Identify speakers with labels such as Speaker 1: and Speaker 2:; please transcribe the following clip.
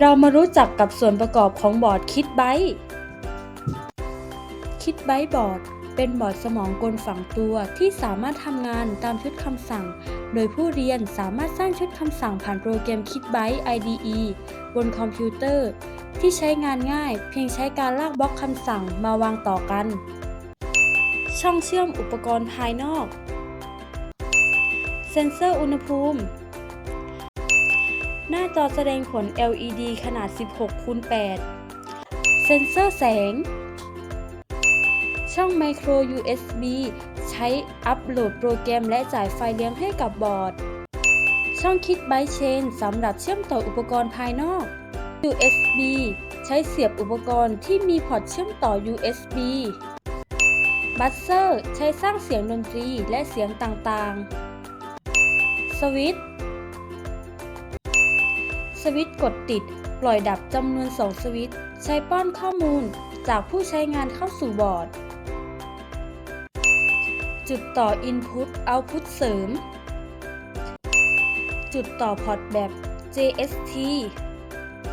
Speaker 1: เรามารู้จักกับส่วนประกอบของบอร์ดคิดไบต์คิดไบต์บอร์ดเป็นบอร์ดสมองกลฝังตัวที่สามารถทำงานตามชุดคำสั่ง โดยผู้เรียนสามารถสร้างชุดคำสั่งผ่านโปรแกรมคิดไบต์ IDE บนคอมพิวเตอร์ ที่ใช้งานง่าย เพียงใช้การลากบล็อกคำสั่งมาวางต่อกัน ช่องเชื่อมอุปกรณ์ภายนอก เซ็นเซอร์อุณหภูมิ หน้าจอแสดงผล LED ขนาด 16คูณ8เซ็นเซอร์แสง ช่อง Micro USB ใช้อัปโหลดโปรแกรมและจ่ายไฟเลี้ยงให้กับบอร์ด ช่องคิดไบเชนสำหรับเชื่อมต่ออุปกรณ์ภายนอก USB ใช้เสียบอุปกรณ์ที่มีพอร์ตเชื่อมต่อ USB บัสเซอร์ใช้สร้างเสียงดนตรีและเสียงต่างๆ สวิตช์ วิตช์กดติด ปล่อยดับจำนวน 2 สวิตช์ใช้ป้อนข้อมูลจากผู้ใช้งานเข้าสู่บอร์ด จุดต่อ Input Output เสริม จุดต่อพอร์ตแบบ JST